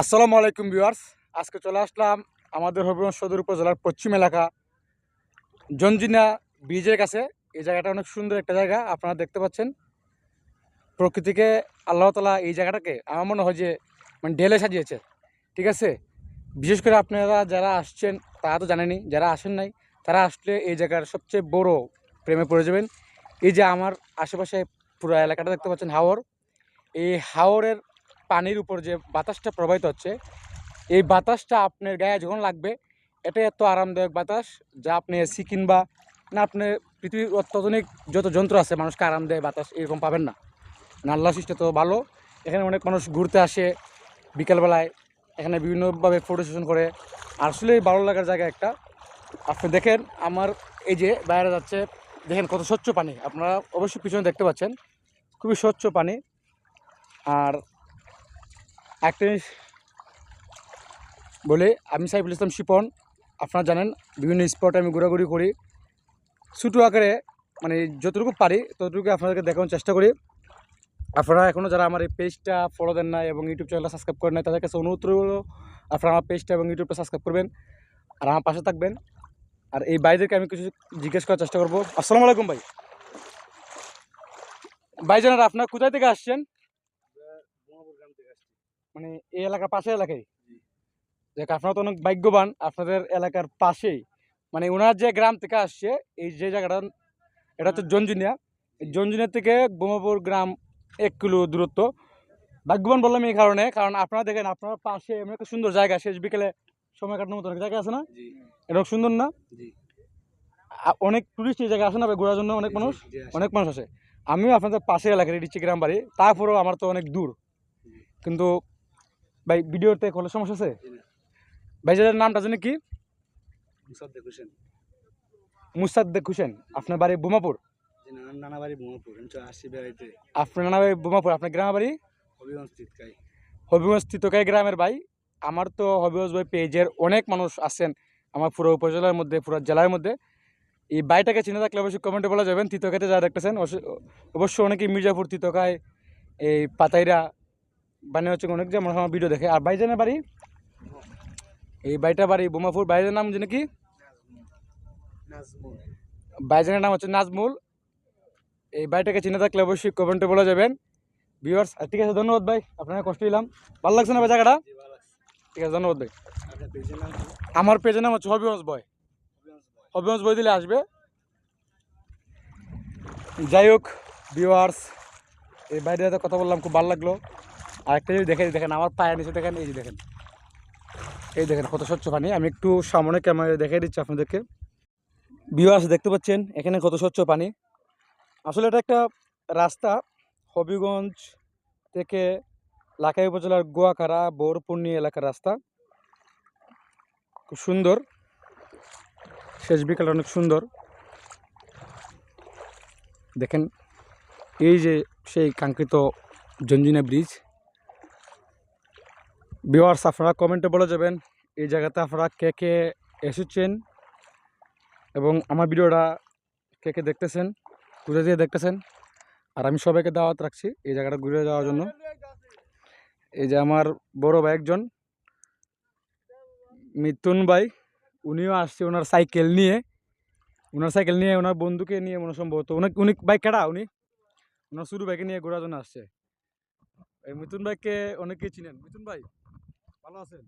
আসসালামু আলাইকুম ভিউয়ার্স। আজকে চলে আসলাম আমাদের হবিগঞ্জ সদর উপজেলার পশ্চিম এলাকা, জঞ্জিনা ব্রিজের কাছে। এই জায়গাটা অনেক সুন্দর একটা জায়গা, আপনারা দেখতে পাচ্ছেন। প্রকৃতিকে আল্লাহ তালা এই জায়গাটাকে, আমার মনে হয় যে মানে ঢেলে সাজিয়েছে। ঠিক আছে? বিশেষ করে আপনারা যারা আসছেন, তারা তো জানেনই, যারা আসেন নাই, তারা আসলে এই জায়গার সবচেয়ে বড় প্রেমে পড়ে যাবেন। এই যে আমার আশেপাশে পুরো এলাকাটা দেখতে পাচ্ছেন হাওর। এই হাওরের পানির উপর যে বাতাসটা প্রবাহিত হচ্ছে, এই বাতাসটা আপনার গায়ে যখন লাগবে এটা এত আরামদায়ক বাতাস যা আপনি এসি কিংবা না আপনি পৃথিবীর অত্যাধুনিক যত যন্ত্র আছে, মানুষকে আরাম দেয় বাতাস, এরকম পাবেন না। না আল্লাহ সৃষ্টি তো ভালো। এখানে অনেক মানুষ ঘুরতে আসে বিকেলবেলায়, এখানে বিভিন্নভাবে ফটো সেশন করে। আসলেই ভালো লাগার জায়গা একটা। আপনি দেখেন, আমার এই যে বাইরে যাচ্ছে, দেখেন কত স্বচ্ছ পানি। আপনারা অবশ্যই পিছনে দেখতে পাচ্ছেন, খুবই স্বচ্ছ পানি। আর একটা জিনিস বলে আমি সাইফুল ইসলাম শিপন। আপনারা জানেন, বিভিন্ন স্পটে আমি ঘোরাঘুরি করি। ছোটো আকারে মানে যতটুকু পারি, ততটুকু আপনাদেরকে দেখানোর চেষ্টা করি। আপনারা এখনও যারা আমার এই পেজটা ফলো দেন না এবং ইউটিউব চ্যানেলটা সাবস্ক্রাইব করেন না তাদের কাছে অনুরোধ রইল, আপনারা আমার পেজটা এবং ইউটিউবটা সাবস্ক্রাইব করবেন আর আমার পাশে থাকবেন। আর এই ভাইদেরকে আমি কিছু জিজ্ঞেস করার চেষ্টা করব। আসসালামু আলাইকুম ভাই। ভাইজানারা আপনার কোথায় থেকে আসছেন? মানে এই এলাকার পাশে এলাকায়? দেখ আপনারা তো অনেক ভাগ্যবান আপনাদের এলাকার পাশেই। মানে ওনার যে গ্রাম থেকে আসছে এই যে জায়গাটা এটা হচ্ছে জঞ্জুনিয়া। এই জঞ্জুনিয়া থেকে বোমাপুর গ্রাম এক কিলো দূরত্ব। ভাগ্যবান বললাম এই কারণে কারণ আপনারা দেখেন আপনার পাশে এমন একটা সুন্দর জায়গা শেষ বিকেলে সময় কাটানোর মতো অনেক জায়গা আছে না? এটা সুন্দর না? অনেক টুরিস্ট এই জায়গায় আসে না ঘোরার জন্য অনেক মানুষ? অনেক মানুষ আসে। আমিও আপনাদের পাশে এলাকার ডিচি গ্রাম বাড়ি। তারপরেও আমার তো অনেক দূর। কিন্তু ভাই ভিডিওতে কোনো সমস্যা আছে। ভাই যাদের নামটা জানি কি? মুসাদ্দেক হোসেন। মুসাদ্দেক হোসেন আপনার বাড়ি বোমাপুর? নানা বাড়ি বেড়াইতে। আপনার নানা বাড়ি বোমাপুর আপনার গ্রামের বাড়ি? হবিগঞ্জ তিতকাই। হবিগঞ্জ গ্রামের ভাই। আমার তো হবিগঞ্জ ভাই পেজের অনেক মানুষ আছেন আমার পুরো উপজেলার মধ্যে পুরো জেলার মধ্যে। এই বাড়িটাকে চিনে থাকলে অবশ্যই কমেন্টে বলা যাবেন। যারা দেখতেছেন অবশ্য- অনেকেই মির্জাপুর তিতকায় এই পাতাইরা বানিয়ে হচ্ছে অনেক যে আমার ভিডিও দেখে। আর ভাইজানের বাড়ি? এই বাড়িটা বাড়ি বোমাপুর। ভাইজানের নাম জানি কি নাজমুল। নাম হচ্ছে নাজমুল। এই বাড়িটাকে চিনে থাকলে অবশ্যই কমেন্টে বলে যাবেন। ভিউয়ার্স ঠিক আছে ধন্যবাদ ভাই। আপনাকে কষ্ট দিলাম। ভালো লাগছে না ভাই জায়গাটা? ঠিক আছে ধন্যবাদ ভাই। আমার পেজের নাম হচ্ছে হবিগঞ্জ বয়। হবিগঞ্জ বয়। বই দিলে আসবে। যাই হোক ভিউয়ার্স এই বাইরে কথা বললাম খুব ভালো লাগল। আর একটা জিনিস দেখে দেখেন, আমার পায়ের নিচে দেখেন, এই যে দেখেন। এই দেখেন, কত স্বচ্ছ পানি। আমি একটু সামনে ক্যামেরা দেখাই দিচ্ছি আপনাদেরকে। ভিউয়ার্স দেখতে পাচ্ছেন, এখানে কত স্বচ্ছ পানি। আসলে এটা একটা রাস্তা, হবিগঞ্জ থেকে লাখাই উপজেলার গোয়াখাড়া বোরপূর্ণি এলাকার রাস্তা। খুব সুন্দর। শেষ বিকালটা অনেক সুন্দর। দেখেন, এই যে সেই কাঙ্ক্ষিত জঞ্জিনা ব্রিজ ভিওয়ার্স আপনারা কমেন্টে বলে যাবেন এই জায়গাতে আপনারা কে কে এসেছেন এবং আমার ভিডিওটা কে কে দেখতেছেন ঘুরে দিয়ে দেখতেছেন। আর আমি সবাইকে দাওয়াত রাখছি এই জায়গাটা ঘুরে যাওয়ার জন্য। এই যে আমার বড় ভাই একজন, মিথুন ভাই, উনিও আসছে ওনার সাইকেল নিয়ে। ওনার সাইকেল নিয়ে, ওনার বন্ধুকে নিয়ে মনে সম্ভবত। উনি উনি বাইক কাটা উনি? ওনার শুরু বাইকে নিয়ে ঘোরার জন্য আসছে। এই মিথুন ভাইকে অনেকেই চিনেন। মিথুন ভাই? ভালো আছেন?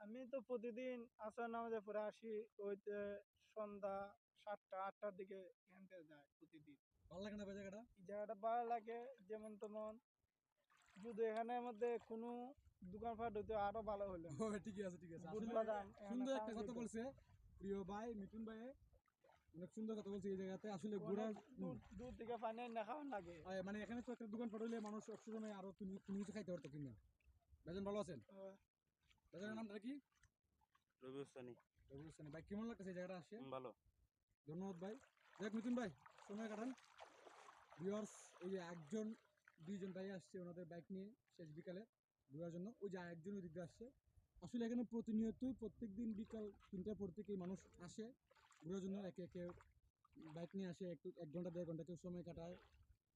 আমি তো প্রতিদিন আসর নামাজে পরে আসি ওইতে সন্ধ্যা সাতটা আটটার দিকে এখান থেকে যায় প্রতিদিন। ভালো লাগে না জায়গাটা? জায়গাটা ভালো লাগে যেমন তেমন। যদি এখানের মধ্যে কোনো দোকানপাট হইতো আরও ভালো হলো ও ঠিকই আছে ঠিক আছে। সুন্দর একটা কথা বলছে প্রিয় ভাই মিঠুন ভাই অনেক সুন্দর কথা বলছে এই জায়গাতে। আসলে ঘোরার দূর থেকে পানি না খাওয়ার লাগে। মানে এখানে তো একটা দোকান পাঠাইলে মানুষ সবসময় আরও তুমি তুমি কিছু খাইতে পারতো কিনা। ভাইজান ভালো আছেন? আহ, ভাইজানের নামটা কি? রবি হোসেনি। ভাই কেমন লাগতেছে এই জায়গাটা আসছে ভালো। ধন্যবাদ ভাই। দেখ মিথুন ভাই সময় কাটান। ভিউয়ার্স এই যে একজন দুইজন ভাই আসছে ওনাদের বাইক নিয়ে শেষ বিকালে ঘোরার জন্য। ওই যে একজন ওই দিকে আসছে। আসলে এখানে প্রতিনিয়তই প্রত্যেক দিন বিকাল তিনটার পর থেকেই মানুষ আসে। ঘোরার জন্য একে একে বাইক নিয়ে আসে, একটু এক ঘণ্টা, দেড় ঘণ্টা কেউ সময় কাটায়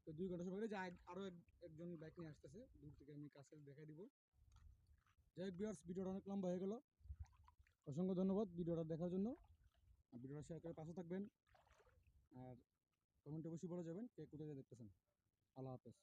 তো দুই ঘণ্টা সময় যে আরও একজন বাইক নিয়ে আসতেছে, দূর থেকে আমি কাছে দেখাই দিব। যাই বিয়ার্স ভিডিওটা অনেক লম্বা হয়ে গেল। অসংখ্য ধন্যবাদ ভিডিওটা দেখার জন্য। ভিডিওটা শেয়ার করে পাশে থাকবেন। আর কমেন্টে অবশ্যই বলে যাবেন কে কোথায় দেখতেছেন। আল্লাহ হাফেজ।